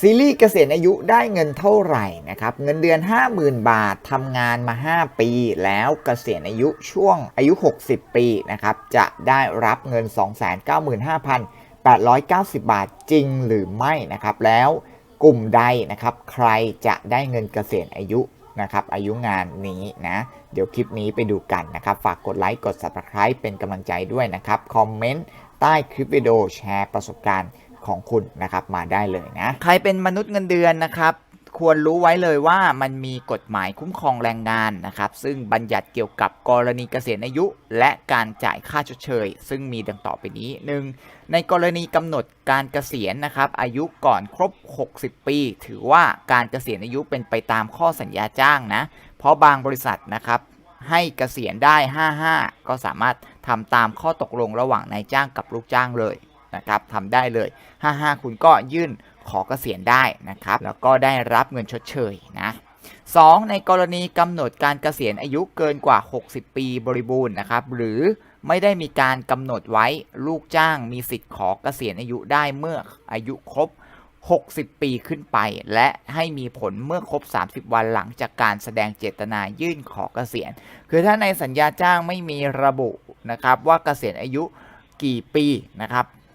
ซีรีส์เกษียณอายุได้เงินเท่าไหร่นะครับ เงินเดือน 50,000 บาททำงานมา 5 ปี แล้วเกษียณอายุช่วงอายุ 60 ปีนะครับ จะได้รับเงิน 295,890 บาทจริงหรือไม่นะครับ แล้วกลุ่มใดนะครับ ใครจะได้เงินเกษียณอายุนะครับ อายุงานนี้นะ เดี๋ยวคลิปนี้ไปดูกันนะครับ ฝากกดไลค์ กด subscribe เป็นกำลังใจด้วยนะครับ คอมเมนต์ใต้คลิปวิดีโอแชร์ประสบการณ์ ของคุณนะครับมาได้เลยนะ ใครเป็นมนุษย์เงินเดือนนะครับควรรู้ไว้เลยว่ามันมีกฎหมายคุ้มครองแรงงานนะครับ ซึ่งบัญญัติเกี่ยวกับกรณีเกษียณอายุ และการจ่ายค่าชดเชย ซึ่งมีดังต่อไปนี้ 1. ในกรณีกำหนดการเกษียณนะครับอายุก่อนครบ 60 ปี ถือว่าการเกษียณอายุเป็นไปตามข้อสัญญาจ้างนะ เพราะบางบริษัทนะครับให้เกษียณได้ 55 ก็สามารถทำตามข้อตกลงระหว่างนายจ้างกับลูกจ้างเลย นะครับทำได้เลย 55 คุณก็ยื่นขอเกษียณได้นะครับ แล้วก็ได้รับเงินชดเชยนะ 2. ในกรณีกำหนดการเกษียณอายุเกินกว่า 60 ปีบริบูรณ์นะครับ หรือไม่ได้มีการกำหนดไว้ลูกจ้างมีสิทธิ์ขอเกษียณอายุได้เมื่ออายุครบ 60 ปีขึ้นไป และให้มีผลเมื่อครบ 30 วันหลังจากการแสดงเจตนายื่นขอเกษียณ คือถ้าในสัญญาจ้างไม่มีระบุนะครับว่าเกษียณอายุกี่ปีนะครับ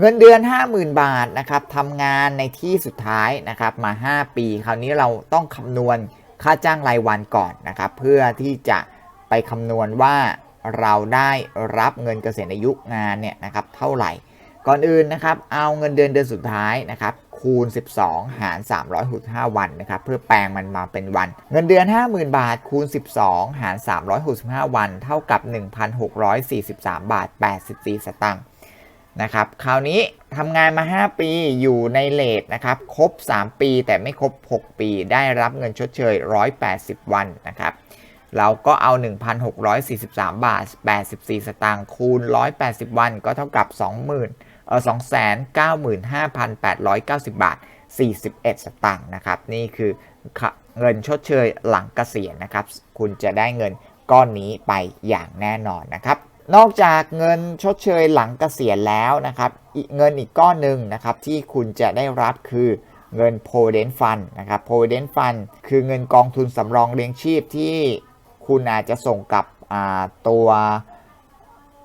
เงินเดือน 50,000 บาทนะครับทำงานในที่สุดท้ายนะครับมา 5 ปี คราวนี้เราต้องคำนวณค่าจ้างรายวันก่อนนะครับเพื่อที่จะไปคำนวณว่าเราได้รับเงินเกษียณอายุงานเนี่ยนะครับเท่าไหร่ ก่อนอื่นนะครับเอาเงินเดือนเดือนสุดท้ายนะครับคูณ 12 หาร 365 วันนะครับเพื่อแปลงมันมาเป็นวัน เงินเดือน 50,000 บาท คูณ 12 หาร 365 วัน เท่ากับ 1,643 บาท 84 สตางค์ นะครับ คราวนี้ทำงานมา 5 ปีอยู่ในเลทนะครับ ครบ 3 ปีแต่ไม่ครบ 6 ปี ได้รับเงินชดเชย 180 วันนะครับ เราก็เอา 1,643 บาท 84 สตางค์คูณ 180 วันก็เท่ากับ 20,000เออ295,890 บาท 41 สตางค์นะครับ นี่คือเงินชดเชยหลังเกษียณนะครับ คุณจะได้เงินก้อนนี้ไปอย่างแน่นอนนะครับ นอกจากเงินชดเชยหลังเกษียณแล้วนะครับเงินอีกก้อนหนึ่งนะครับที่คุณจะได้รับคือเงิน provident fund นะครับ provident fund คือเงินกองทุนสำรองเลี้ยงชีพที่คุณอาจจะส่งกับตัว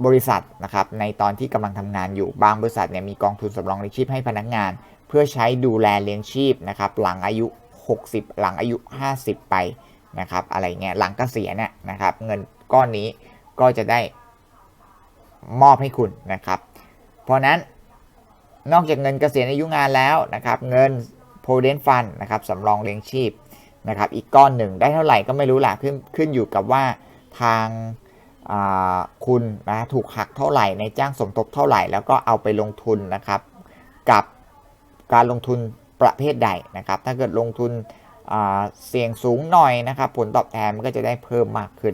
บริษัทนะครับในตอนที่กำลังทำงานอยู่บางบริษัทเนี่ยมีกองทุนสำรองเลี้ยงชีพให้พนักงาน เพื่อใช้ดูแลเลี้ยงชีพนะครับหลังอายุ 60 หลังอายุ 50 ไปนะครับอะไรเงี้ยหลังเกษียณเนี่ยนะครับเงินก้อนนี้ก็จะได้ มอบให้คุณนะครับ เพราะนั้นนอกจากเงินเกษียณอายุงานแล้วนะครับ เงิน provident fund นะครับสำรองเลี้ยงชีพนะครับ อีกก้อนหนึ่งได้เท่าไหร่ก็ไม่รู้ละขึ้นขึ้นอยู่กับว่าทางคุณนะถูกหักเท่าไหร่ในจ้างสมทบเท่าไหร่ แล้วก็เอาไปลงทุนนะครับ กับการลงทุนประเภทใดนะครับ ถ้าเกิดลงทุนเสี่ยงสูงหน่อยนะครับ ผลตอบแทนมันก็จะได้เพิ่มมากขึ้น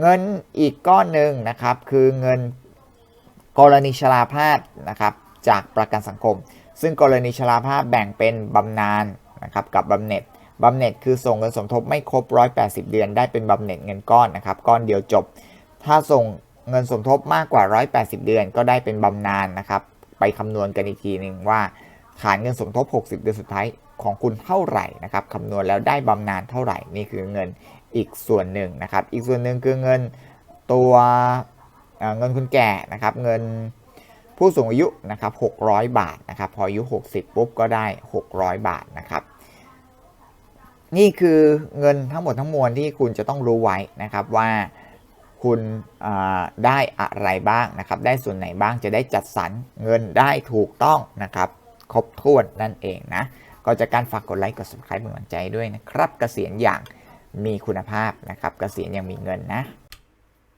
เงินอีกก้อนหนึ่งนะครับ คือเงิน กรณีชราภาพนะครับจากประกันสังคม ซึ่งกรณีชราภาพแบ่งเป็นบำนาญนะครับกับบำเหน็จบำเหน็จคือส่งเงินสมทบไม่ครบ 180 เดือน ได้เป็นบำเหน็จเงินก้อนนะครับก้อนเดียวจบ ถ้าส่งเงินสมทบมากกว่า 180 เดือน ก็ได้เป็นบำนาญนะครับไปคำนวณกันอีกทีหนึ่งว่าฐานเงินสมทบ 60 เดือนสุดท้ายของคุณเท่าไหร่นะครับคำนวณแล้วได้บำนาญเท่าไหร่นี่คือเงินอีกส่วนหนึ่งนะครับอีกส่วนหนึ่งคือเงินตัว เงินคุณแก่นะครับเงินผู้สูงอายุนะครับ600 บาทนะครับพออายุ 60 ปุ๊บก็ได้ 600 บาทนะครับนี่คือเงินทั้งหมดทั้งมวลที่คุณจะต้องรู้ไว้นะครับว่าคุณได้อะไรบ้างนะครับ ได้ส่วนไหนบ้างจะได้จัดสรรเงินได้ถูกต้องนะครับ ครบถ้วนนั่นเองนะก็จาการฝากกดไลค์กด subscribe เป็นกำลังใจด้วยนะครับเกษียณอย่างมีคุณภาพนะครับเกษียณอย่างมีเงินนะ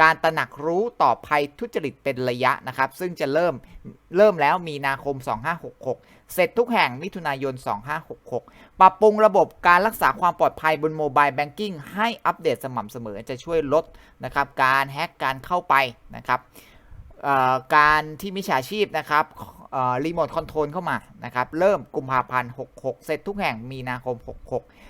การตระหนักรู้ต่อภัยทุจริตเป็นระยะนะครับ ซึ่งจะเริ่มเริ่มแล้วมีนาคม 2566 เสร็จทุกแห่งมิถุนายน 2566 ปรับปรุงระบบการรักษาความปลอดภัยบนโมบายแบงกิ้งให้อัปเดตสม่ำเสมอจะช่วยลดนะครับการแฮ็กการเข้าไปนะครับการที่มิจฉาชีพนะครับรีโมทคอนโทรลเข้ามานะครับ เริ่มกุมภาพันธ์ 66 เสร็จทุกแห่งมีนาคม 66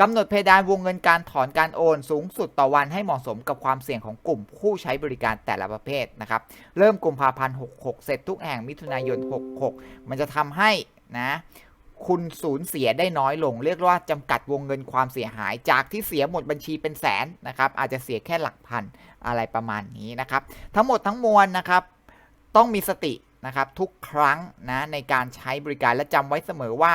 กำหนดเพดานวงเงินการถอนการโอนสูงสุดต่อวันให้เหมาะสมกับความเสี่ยงของกลุ่มผู้ใช้บริการแต่ละประเภทนะครับ เริ่มกุมภาพันธ์ 66 เสร็จทุกแห่งมิถุนายน 66 มันจะทำให้นะคุณสูญเสียได้น้อยลง เรียกว่าจำกัดวงเงินความเสียหายจากที่เสียหมดบัญชีเป็นแสนนะครับ อาจจะเสียแค่หลักพันอะไรประมาณนี้นะครับ ทั้งหมดทั้งมวลนะครับ ต้องมีสตินะครับทุกครั้งนะในการใช้บริการและจำไว้เสมอว่า